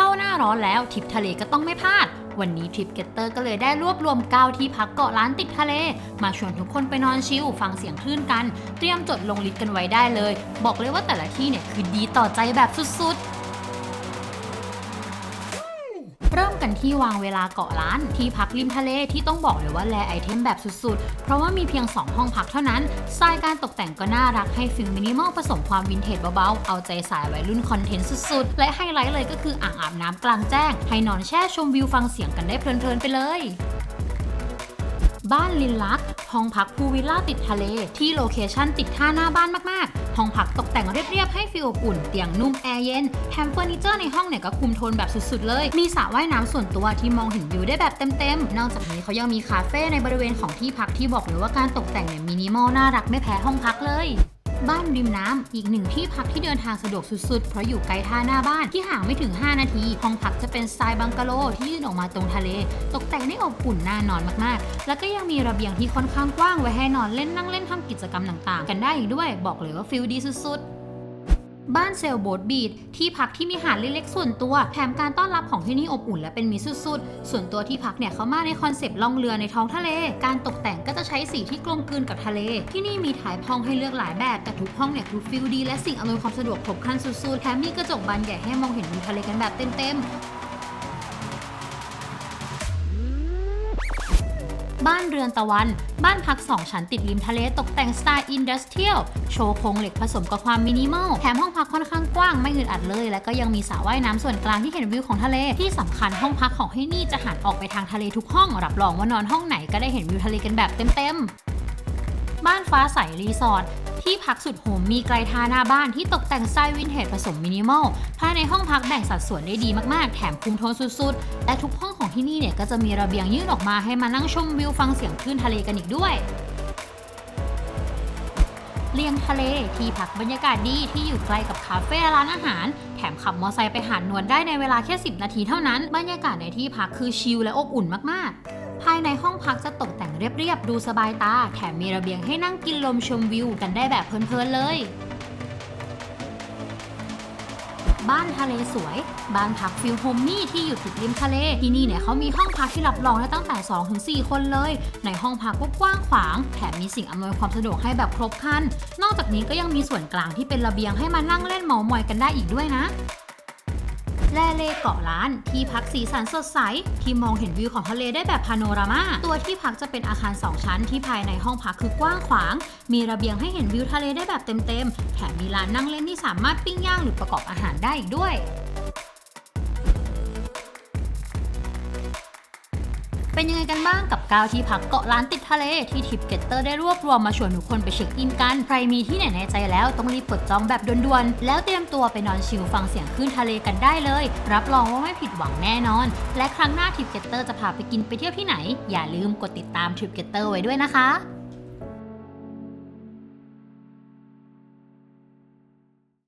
เข้าหน้าร้อนแล้วทริปทะเลก็ต้องไม่พลาด วันนี้ทริปเกตเตอร์ก็เลยได้รวบรวม9ที่พักเกาะล้านติดทะเล มาชวนทุกคนไปนอนชิลฟังเสียงคลื่นกัน เตรียมจดลงลิสต์กันไว้ได้เลย บอกเลยว่าแต่ละที่เนี่ยคือดีต่อใจแบบสุดๆ กันที่วางเวลาเกาะล้าน ที่พักริมทะเลที่ต้องบอกเลยว่าแลไอเทมแบบสุดๆ เพราะว่ามีเพียง 2 ห้องพักเท่านั้นสไตล์การตกแต่งก็น่ารักให้ฟิลมินิมอลผสมความวินเทจเบาๆ เอาใจสายวัยรุ่นคอนเทนต์สุดๆ และไฮไลท์เลยก็คืออ่างอาบน้ำกลางแจ้ง ให้นอนแช่ชมวิวฟังเสียงกันได้เพลินๆไปเลย บ้านลินลักห้องพักพูลวิลล่าติดทะเล ที่โลเคชั่นติดท่าหน้าบ้านมากๆ ห้องพักตกแต่งเรียบๆให้ฟีลอบอุ่น เตียงนุ่มแอร์เย็นแถมเฟอร์นิเจอร์ในห้องเนี่ยก็คุมโทนแบบสุดๆเลย มีสระว่ายน้ำส่วนตัวที่มองเห็นวิวได้แบบเต็มๆ นอกจากนี้เขายังมีคาเฟ่ในบริเวณของที่พักที่บอกเลยว่าการตกแต่งเนี่ยมินิมอลน่ารักไม่แพ้ห้องพักเลย บ้านริมน้ำอีกหนึ่งที่พักที่เดินทางสะดวกสุดๆ เพราะอยู่ไกลท่าหน้าบ้านที่ห่างไม่ถึง 5 นาที ห้องพักจะเป็นสไตล์บังกะโลที่ยื่นออกมาตรงทะเล ตกแต่งได้อบอุ่นน่านอนมากๆ แล้วก็ยังมีระเบียงที่ค่อนข้างกว้างไว้ให้นอนเล่นนั่งเล่นทำกิจกรรมต่างๆ กันได้อีกด้วย บอกเลยว่าฟิลดีสุดๆ บ้านเซลโบดบีดที่พักที่มีหาดเล็กๆส่วนตัว แถมการต้อนรับของที่นี่อบอุ่นและเป็นมิตรสุดๆ ส่วนตัวที่พักเนี่ยเขามาในคอนเซปต์ล่องเรือในท้องทะเล การตกแต่งก็จะใช้สีที่กลมกลืนกับทะเล ที่นี่มีถ่ายห้องให้เลือกหลายแบบแต่ทุกห้องเนี่ยคือฟิลดีและสิ่งอำนวยความสะดวกครบครันสุดๆ แถมมีกระจกบานใหญ่ให้มองเห็นวิวทะเลกันแบบเต็มๆ บ้านเรือนตะวัน บ้านพัก 2 ชั้นติดริมทะเลตกแต่งสไตล์อินดัสเทรียลโชว์โครงเหล็กผสมกับความมินิมอล แถมห้องพักค่อนข้างกว้างไม่อึดอัดเลย และก็ยังมีสระว่ายน้ำส่วนกลางที่เห็นวิวของทะเล ที่สำคัญห้องพักของที่นี่จะหันออกไปทางทะเลทุกห้อง รับรองว่านอนห้องไหนก็ได้เห็นวิวทะเลกันแบบเต็มๆบ้านฟ้าใสรีสอร์ท ที่พักสุดโหมมีไกลทาหน้าบ้านที่ตกแต่งสไตล์วินเทจผสมมินิมอล ภายในห้องพักแบ่งสัดส่วนได้ดีมากๆ แถมคุมโทนสุดๆ และทุกห้องของที่นี่เนี่ยก็จะมีระเบียงยื่นออกมาให้มานั่งชมวิวฟังเสียงคลื่นทะเลกันอีกด้วยเลียงทะเลที่พักบรรยากาศดีที่อยู่ใกล้กับคาเฟ่และร้านอาหาร แถมขับมอเตอร์ไซค์ไปหาดนวลได้ในเวลาแค่ 10 นาทีเท่านั้น บรรยากาศในที่พักคือชิลและอบอุ่นมากๆ ภายในห้องพักจะตกแต่งเรียบๆ ดูสบายตา แถมมีระเบียงให้นั่งกินลมชมวิวกันได้แบบเพลินๆเลย บ้านทะเลสวย บ้านพักฟิลโฮมมี่ที่อยู่ติดริมทะเล ที่นี่เนี่ยเขามีห้องพักที่รับรองได้ตั้งแต่ 2-4 คนเลย ในห้องพักก็กว้างขวาง แถมมีสิ่งอำนวยความสะดวกให้แบบครบครัน นอกจากนี้ก็ยังมีส่วนกลางที่เป็นระเบียงให้มานั่งเล่นเมามอยกันได้อีกด้วยนะ แลเลเกาะล้าน ที่พักสีสันสดใส ที่มองเห็นวิวของทะเลได้แบบพาโนรามา ตัวที่พักจะเป็นอาคาร 2 ชั้น ที่ภายในห้องพักคือกว้างขวาง มีระเบียงให้เห็นวิวทะเลได้แบบเต็มๆ แถมมีลานนั่งเล่นที่สามารถปิ้งย่างหรือประกอบอาหารได้อีกด้วย เป็นยังไงกันบ้างกับ9ที่พักเกาะล้านติดทะเลที่ทิปเกตเตอร์ได้รวบรวมมาชวนทุกคนไปเช็คอินกัน ใครมีที่ไหนในใจแล้วต้องรีบกดจองแบบด่วนๆ แล้วเตรียมตัวไปนอนชิลฟังเสียงคลื่นทะเลกันได้เลย รับรองว่าไม่ผิดหวังแน่นอน และครั้งหน้าทิปเกตเตอร์จะพาไปกินไปเที่ยวที่ไหน อย่าลืมกดติดตามทิปเกตเตอร์ไว้ด้วยนะคะ